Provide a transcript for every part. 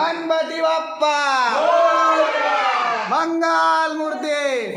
गणपती बाप्पा! मंगल मूर्ती!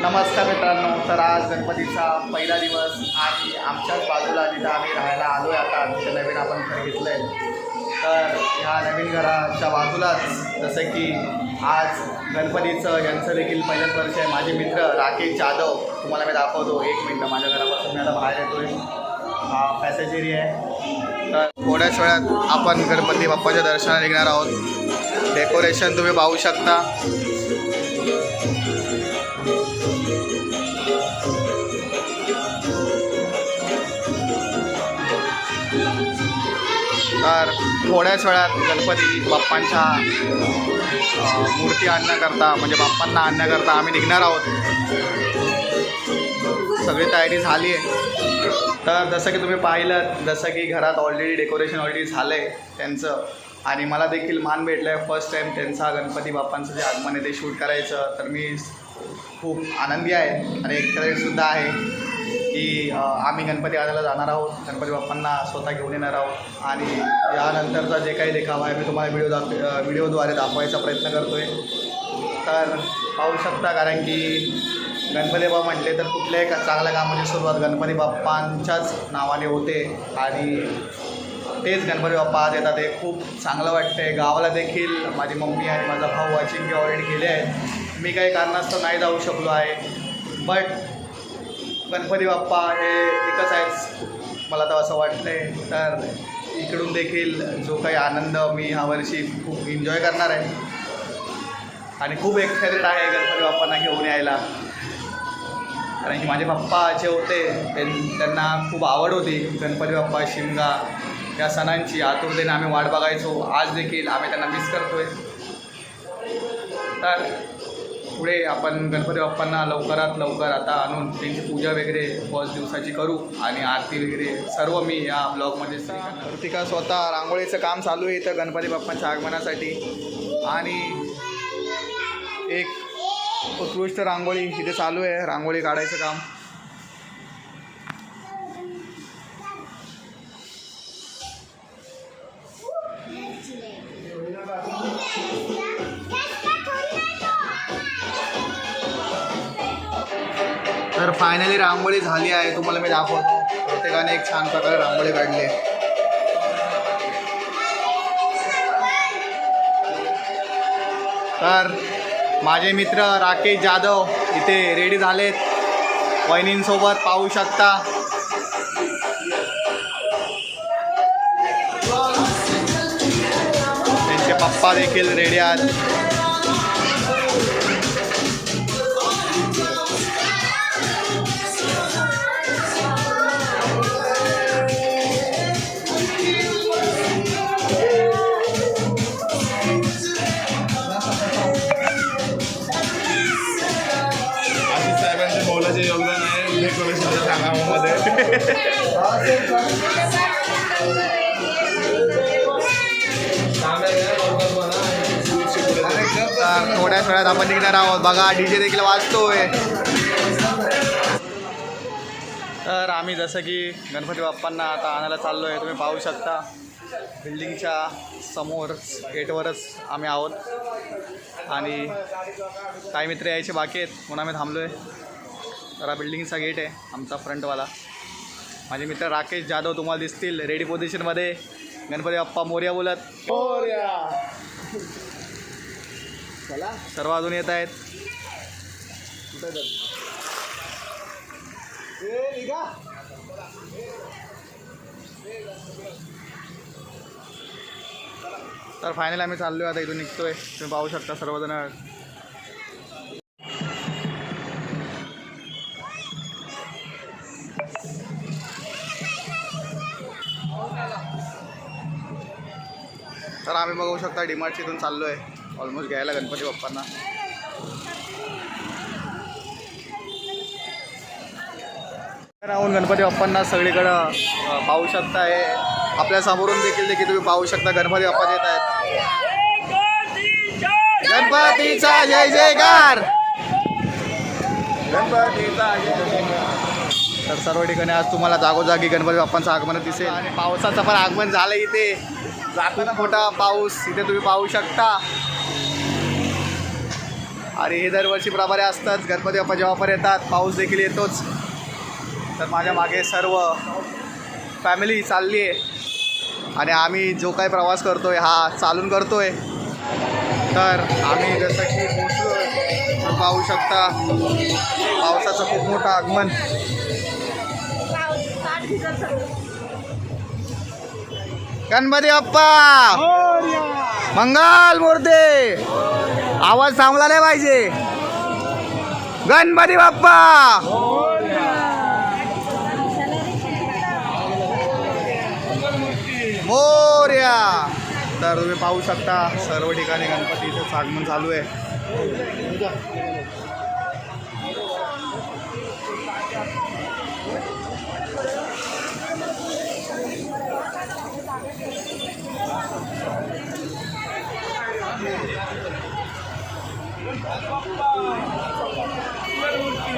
नमस्कार मित्रांनो तर आज गणपतीचा पहिला दिवस आणि आमच्याच बाजूला जिथं आम्ही राहायला आलो आहे आता आमचं नवीन आपण घर घेतलं आहे तर ह्या नवीन घराच्या बाजूलाच जसं की आज गणपतीचं यांचं देखील पहिलंच वर्ष आहे. माझे मित्र राकेश जाधव तुम्हाला मी दाखवतो. एक मिनटं माझ्या घरापासून मी आता बाहेर येतोय. हा पॅसेज एरिया आहे. थोड्याच वेळात आपण गणपती बाप्पाच्या दर्शनाला निघणार आहोत. डेकोरेशन तुम्ही पाहू शकता. तर थोड्याच वेळात गणपती बाप्पांच्या मूर्ती आणण्याकरता म्हणजे बाप्पांना आणण्याकरता आम्ही निघणार आहोत. सगळी तयारी झाली आहे. तर जसं की तुम्ही पाहिलं जसं की घरात ऑलरेडी डेकोरेशन ऑलरेडी झालं आहे त्यांचं. आणि मला देखील मान भेटलं आहे फर्स्ट टाईम त्यांचा गणपती बाप्पांचं जे आगमन आहे ते शूट करायचं. तर मी खूप आनंदी आहे आणि एक्साइटेडसुद्धा आहे की आम्ही गणपती आणायला जाणार आहोत. गणपती बाप्पांना स्वतः घेऊन येणार आहोत. आणि यानंतरचा जे काही देखावा आहे मी तुम्हाला व्हिडिओ दाख व्हिडिओद्वारे दाखवायचा प्रयत्न करतो आहे तर पाहू शकता कारण की गणपती बाप्पा म्हटले तर कुठल्याही का चांगल्या कामाची सुरुवात गणपती बाप्पांच्याच नावाने होते आणि तेच गणपती बाप्पा आज येतात. हे खूप चांगलं वाटतं गावाला देखील माझी मम्मी आणि माझा भाऊ अचिंक्य ऑलरेडी गेले आहेत. मी काही कारणास्तव नाही जाऊ शकलो आहे. बट गणपती बाप्पा हे एकच आहेच मला तर असं वाटतं आहे तर इकडून देखील जो काही आनंद मी ह्यावर्षी खूप एन्जॉय करणार आहे. आणि खूप एक्सायटेड आहे गणपती बाप्पांना घेऊन यायला. कारण की माझे पप्पा जे होते त्यांना खूप आवड होती. गणपती बाप्पा शिमगा या सणांची आतुरतेने आम्ही वाट बघायचो. आज देखील आम्ही त्यांना मिस करतोय. तर पुढे आपण गणपती बाप्पांना लवकरात लवकर आता आणून त्यांची पूजा वगैरे पाच दिवसाची करू आणि आरती वगैरे सर्व मी या ब्लॉगमध्ये कृतिका स्वतः रांगोळीचं काम चालू आहे इथं गणपती बाप्पांच्या आगमनासाठी. आणि एक उत्कृष्ट रांगोळी इथे चालू आहे. रांगोळी काढायचं काम. तर फायनली रांगोळी झाली आहे. तुम्हाला मी दाखवतो. प्रत्येकाने एक छान प्रकारे रांगोळी काढली आहे. तर माझे मित्र राकेश जाधव इथे रेडी झालेत. वहिनींसोबत पाहू शकता. त्यांचे पप्पा देखील रेडी आहेत. थोड्याच वेळात आपण निघणार आहोत. बघा डी जे देखील वाजतोय. तर आम्ही जसं की गणपती बाप्पांना आता आणायला चाललो आहे तुम्ही पाहू शकता बिल्डिंगच्या समोर गेटवरच आम्ही आहोत. आणि काही मित्र यायचे बाकी आहेत म्हणून आम्ही थांबलो आहे तर हा बिल्डिंगचा गेट आहे आमचा फ्रंटवाला. माझे मित्र राकेश जाधव तुम्हाला दिसतील. रेडी पोझिशनमध्ये गणपती बाप्पा मोर्या बोलत. सर्व अजून येत आहेत. तर फायनल आम्ही चाललो आता इथून निघतोय. तुम्ही पाहू शकता सर्वजण. तर आम्ही बघू शकता डीमार्टच्या इथून चाललो आहे ऑलमोस्ट घ्यायला गणपती बाप्पांना. राहून गणपती बाप्पांना सगळीकडं पाहू शकता हे. आपल्या समोरून देखील देखील तुम्ही पाहू शकता गणपती बाप्पा येत आहेत. गणपतीचा जय जयकार! गणपतीचा जय जयकार. तर सर्व ठिकाणी आज तुम्हाला जागोजागी गणपती बाप्पांचं आगमन दिसेल. आणि पावसाचं पण आगमन झालं इथे. जाताना मोठा पाऊस इथे तुम्ही पाहू शकता. आणि हे दरवर्षी प्रमाणे असतात. गणपती बाप्पा जेव्हा पण येतात पाऊस देखील येतोच. तर माझ्या मागे सर्व फॅमिली चालली आहे. आणि आम्ही जो काही प्रवास करतो आहे हा चालून करतो आहे तर आम्ही जसं की पोचलो पाहू शकता पावसाचं खूप मोठं आगमन. गणपती बाप्पा! मंगल मूर्ती! आवाज थांबला नाही पाहिजे. गणपती बाप्पा! मोर्या! तर तुम्ही पाहू शकता सर्व ठिकाणी गणपतीचं आगमन चालू आहे.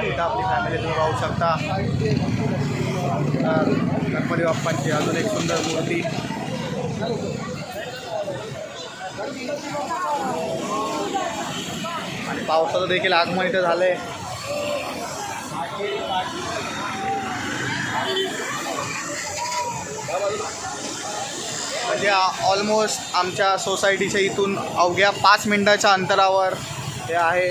इथं आपली फॅमिली तुम्ही पाहू शकता. गणपती बाप्पांची अजून एक सुंदर मूर्ती. आणि पावसाचं देखील आगमन इथं झालंय. म्हणजे ऑलमोस्ट आमच्या सोसायटीच्या इथून अवघ्या पाच मिनटाच्या अंतरावर हे आहे.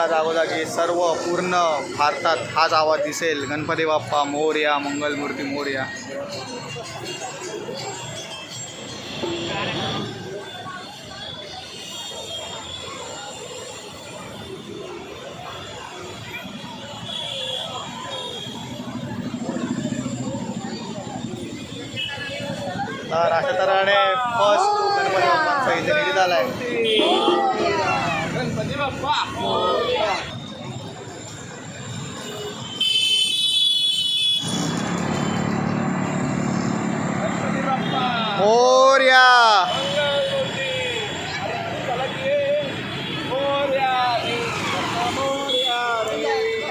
तुम्हाला जागोजागी सर्व पूर्ण भारतात हाच आवाज दिसेल. गणपती बाप्पा मोर्या मंगलमूर्ती मोर्या. तर अशा तऱ्हेने फर्स्ट गणपती बाप्पांचा इथे निधी झालाय गणपती बाप्पा गणपती बाप्पा मोर्या मंगलमूर्ती चला की ये. मोरया रे, बाप्पा मोरया रे.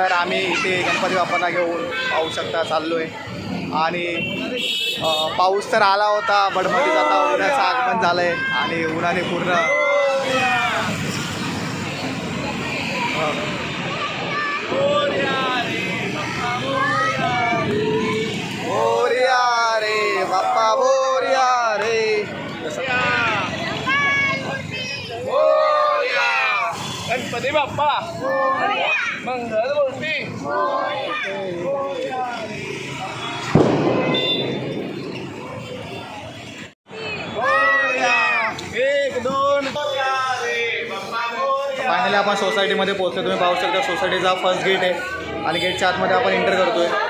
तर आम्ही इथे गणपती बाप्पांना घेऊन पाहू शकता चाललो आहे आणि पाऊस तर आला होता बडमतीत आता उन्हाचं आगमन झालं आहे आणि उन्हाने पूर्ण अ, मोरया रे. आपण सोसायटीमध्ये पोहोचलो. तुम्ही पाहू शकता सोसायटीचा फर्स्ट गेट आहे. आणि गेटच्या आतमध्ये आपण एंटर करतो आहे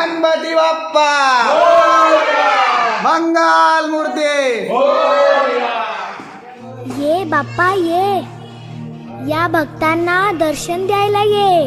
गणपती बाप्पा! मंगल मूर्ती! ये बाप्पा ये. या भक्तांना दर्शन द्यायला ये.